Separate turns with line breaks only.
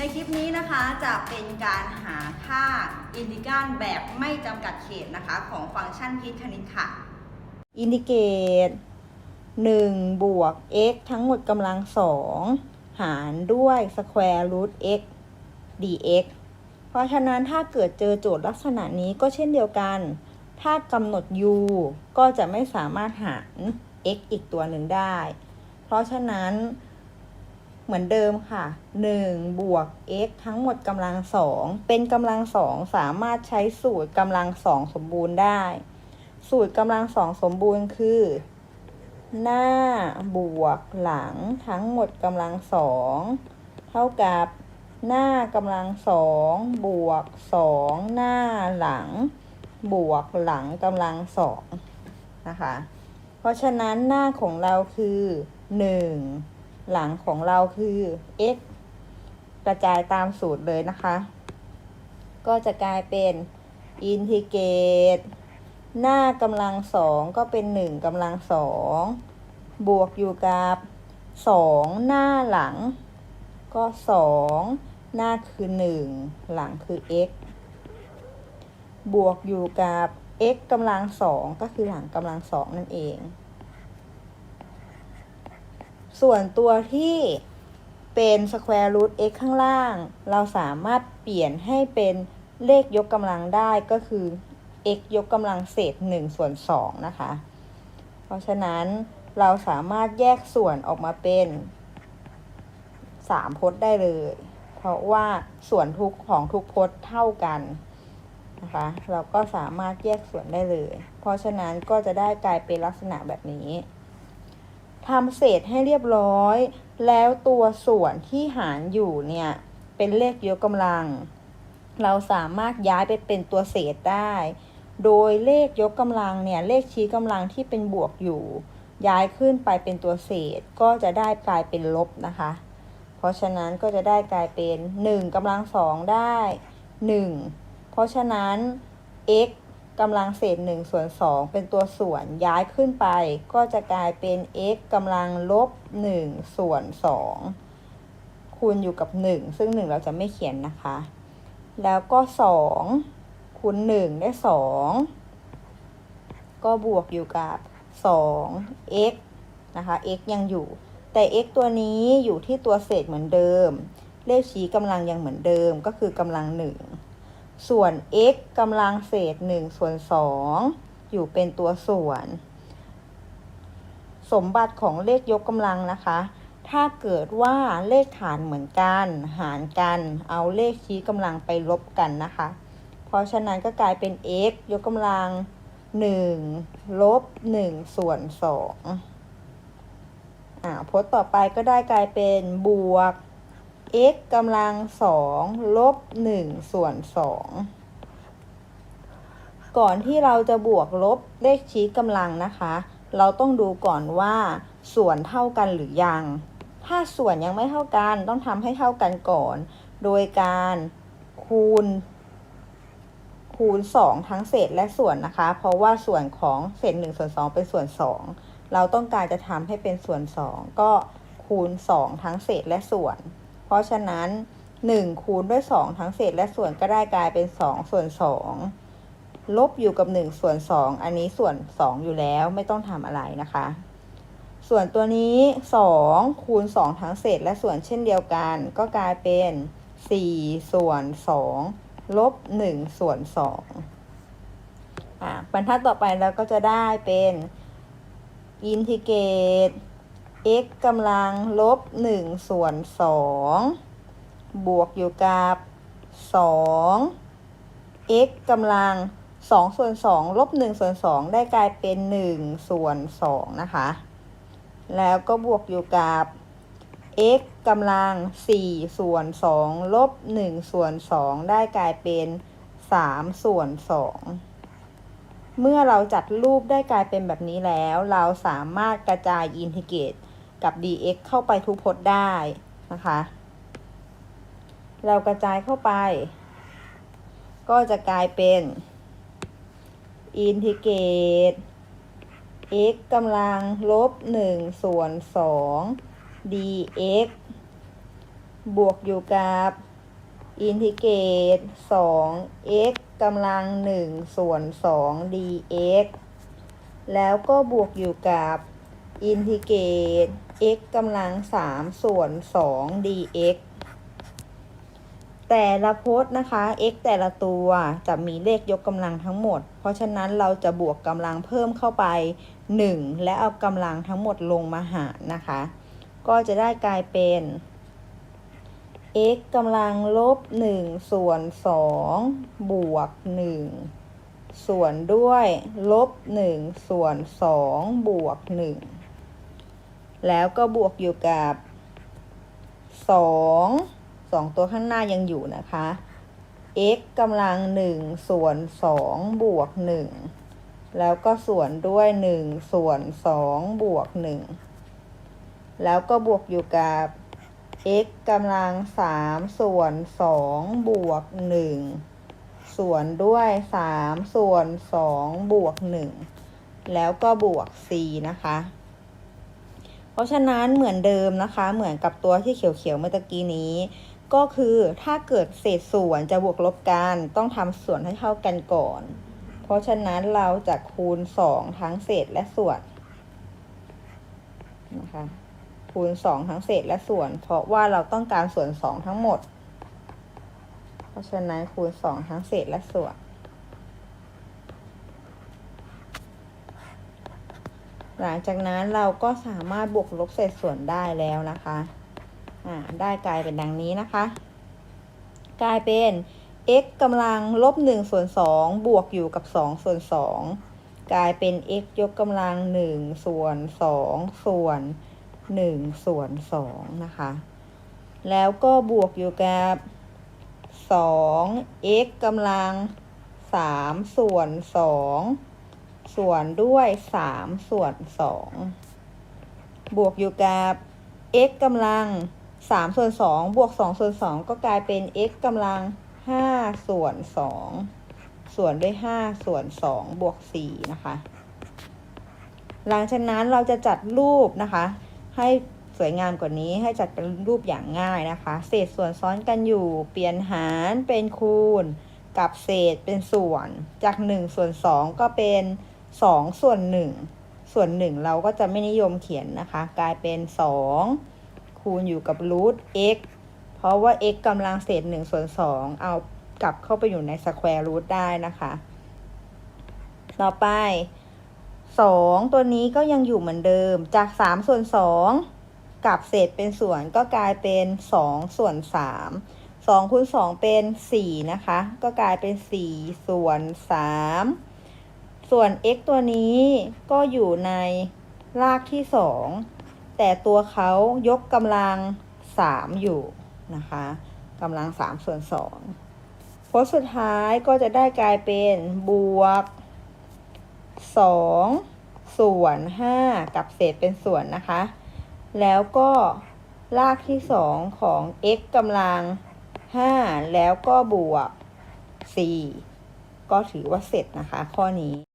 ในคลิปนี้นะคะจะเป็นการหาค่าอินทิกรัลแบบไม่จำกัดเขตนะคะ ของฟังก์ชันพิษคณิตค่ะ
อินดิเกต1บวก x ทั้งหมดกำลังสองหารด้วย square root x dx เพราะฉะนั้นถ้าเกิดเจอโจทย์ลักษณะนี้ก็เช่นเดียวกัน ถ้ากำหนด u ก็จะไม่สามารถหาร x อีกตัวหนึ่งได้ เพราะฉะนั้น เหมือนเดิมค่ะ 1 บวก x ทั้งหมดกำลังสองเป็นกำลังสองสามารถใช้สูตรกำลังสองสมบูรณ์ได้ สูตรกำลังสองสมบูรณ์คือ หน้าบวกหลังทั้งหมดกำลังสองเท่ากับหน้ากำลังสองบวกสองหน้าหลัง บวกหลังกำลังสองนะคะ เพราะฉะนั้นหน้าของเราคือหนึ่ง หลังของเราคือ x กระจายตามสูตรเลยนะคะ ก็จะกลายเป็นอินทิเกรตหน้ากำลังสองก็เป็นหนึ่งกำลังสองบวกอยู่กับสองหน้าหลัง ก็สองหน้าคือหนึ่งหลังคือ x บวกอยู่กับ x กำลังสองก็คือหลังกำลังสองนั่นเอง ส่วนตัวที่เป็น square root x ข้างล่าง เราสามารถเปลี่ยนให้เป็นเลขยกกำลังได้ก็คือ x ยกกำลังเศษ1ส่วน2นะคะ เพราะฉะนั้นเราสามารถแยกส่วนออกมาเป็น3พจน์ได้เลย เพราะว่าส่วนทุกของทุกพจน์เท่ากันนะคะ เราก็สามารถแยกส่วนได้เลย เพราะฉะนั้นก็จะได้กลายเป็นลักษณะแบบนี้ ทำเศษให้เรียบร้อย แล้วตัวส่วนที่หารอยู่เนี่ยเป็นเลขยกกำลัง เราสามารถย้ายไปเป็นตัวเศษได้ โดยเลขยกกำลังเนี่ยเลขชี้กำลังที่เป็นบวกอยู่ ย้ายขึ้นไปเป็นตัวเศษก็จะได้กลายเป็นลบนะคะ เพราะฉะนั้นก็จะได้กลายเป็น1กำลังสองได้ 1 เพราะฉะนั้น x กำลังเศษ1ส่วน2เป็นตัวส่วนย้ายขึ้นไป ก็จะกลายเป็น x กำลังลบ1ส่วน2คูณอยู่กับ 1 ซึ่ง 1 เราจะไม่เขียนนะคะ แล้วก็ 2คูณ1ได้ 2 ก็บวกอยู่กับ 2 x นะคะ x ยังอยู่ แต่ x ตัวนี้อยู่ที่ตัวเศษเหมือนเดิม เลขชี้กำลังยังเหมือนเดิมก็คือกำลัง1 ส่วน x กำลังเศษ1ส่วน2อยู่เป็นตัวส่วน สมบัติของเลขยกกำลังนะคะ ถ้าเกิดว่าเลขฐานเหมือนกัน หารกัน เอาเลขชี้กำลังไปลบกันนะคะ เพราะฉะนั้นก็กลายเป็น x ยกกำลัง 1 ลบ 1 ส่วน2อ่าพจน์ต่อไปก็ได้กลายเป็นบวก x กำลัง2ลบ1ส่วน2ก่อนที่เราจะบวกลบเลขชี้กำลังนะคะ เราต้องดูก่อนว่า ส่วนเท่ากันหรือยัง ถ้าส่วนยังไม่เท่ากันต้องทำให้เท่ากันก่อน โดยการคูณ คูณ 2 ทั้งเศษและส่วนนะคะ เพราะว่าส่วนของเศษ1ส่วน2เป็นส่วน 2 เราต้องการจะทำให้เป็นส่วน 2 ก็คูณ 2 ทั้งเศษและส่วน เพราะฉะนั้น 1 คูณด้วย 2 ทั้งเศษและส่วนก็ได้กลายเป็น 2 ส่วน 2 ลบอยู่กับ 1 ส่วน 2 อันนี้ส่วน 2 อยู่แล้วไม่ต้องทำอะไรนะคะ ส่วนตัวนี้ 2 คูณ 2 ทั้งเศษและส่วนเช่นเดียวกัน ก็กลายเป็น 4 ส่วน 2 ลบ 1 ส่วน 2 อะบรรทัดต่อไปเราก็จะได้เป็นอินทิเกรต x กำลังลบ1ส่วน2บวกอยู่กับ2 x กำลัง2ส่วน2ลบ1ส่วน2ได้กลายเป็น1ส่วน2นะคะ แล้วก็บวกอยู่กับ x กำลัง4ส่วน2ลบ1ส่วน2ได้กลายเป็น3ส่วน2เมื่อเราจัดรูปได้กลายเป็นแบบนี้แล้ว เราสามารถกระจายอินทิเกรต กับ dx เข้าไปทุกพจน์ได้นะคะ เรากระจายเข้าไป ก็จะกลายเป็นอินทิเกรต x กำลังลบ1ส่วน2 dx บวกอยู่กับอินทิเกรต2 x กำลัง 1 ส่วน 2 dx แล้วก็บวกอยู่กับอินทิเกรต x กำลัง3ส่วน2 dx แต่ละพจน์นะคะ x แต่ละตัวจะมีเลขยกกำลังทั้งหมด เพราะฉะนั้นเราจะบวกกำลังเพิ่มเข้าไป 1 และเอากำลังทั้งหมดลงมาหารนะคะ ก็จะได้กลายเป็น x กำลังลบ 1 ส่วน 2 บวก 1 ส่วนด้วยลบ 1 ส่วน 2 บวก 1 แล้วก็บวกอยู่กับ2 2ตัวข้างหน้ายังอยู่นะคะ x กำลัง1ส่วน2บวก1แล้วก็ส่วนด้วย1ส่วน2บวก1แล้วก็บวกอยู่กับ x กำลัง3ส่วน2บวก1ส่วนด้วย3ส่วน2บวก1แล้วก็บวก c นะคะ ราะฉะนั้นเหมือนเดิมนะคะ เหมือนกับตัวที่เขียวๆเมื่อตะกี้นี้ ก็คือถ้าเกิดเศษส่วนจะบวกลบกันต้องทำส่วนให้เท่ากันก่อน เพราะฉะนั้นเราจะคูณ 2 ทั้งเศษและส่วนนะคะคูณ 2 ทั้งเศษและส่วน เพราะว่าเราต้องการส่วน 2 ทั้งหมด เพราะฉะนั้นคูณ 2 ทั้งเศษและส่วน หลังจากนั้นเราก็สามารถบวกลบเศษส่วนได้แล้วนะคะอ่าได้กลายเป็นดังนี้นะคะ กลายเป็น x กำลังลบ1ส่วน2บวกอยู่กับ2ส่วน2กลายเป็น x ยกกำลัง1ส่วน2ส่วน1ส่วน2นะคะ แล้วก็บวกอยู่กับ2 x กำลัง3ส่วน2 ส่วนด้วย 3 ส่วน 2 บวกอยู่กับ x กำลัง 3 ส่วน 2 บวก 2 ส่วน 2 ก็กลายเป็น x กำลัง 5 ส่วน 2 ส่วนด้วย 5 ส่วน 2 บวก 4 นะคะ หลังจากนั้นเราจะจัดรูปนะคะ ให้สวยงามกว่านี้ให้จัดเป็นรูปอย่างง่ายนะคะ เศษส่วนซ้อนกันอยู่ เปลี่ยนหารเป็นคูณ กับเศษเป็นส่วน จาก 1 ส่วน 2 ก็เป็น 2ส่วน1ส่วน1เราก็จะไม่นิยมเขียนนะคะ กลายเป็น2คูณอยู่กับรูท x เพราะว่า x กำลังเศษ1ส่วน2เอากลับเข้าไปอยู่ในสแควร์รูทได้นะคะ ต่อไป2ตัวนี้ก็ยังอยู่เหมือนเดิมจาก3ส่วน2กับเศษเป็นส่วนก็กลายเป็น2ส่วน3 2คูณ2เป็น4นะคะ ก็กลายเป็น4ส่วน3 ส่วน x ตัวนี้ก็อยู่ในรากที่2แต่ตัวเขายกกำลัง3อยู่นะคะกำลัง3ส่วน2ผลสุดท้ายก็จะได้กลายเป็นบวก2ส่วน5กับเศษเป็นส่วนนะคะ แล้วก็รากที่2ของ x กำลัง5แล้วก็บวก4ก็ถือว่าเสร็จนะคะข้อนี้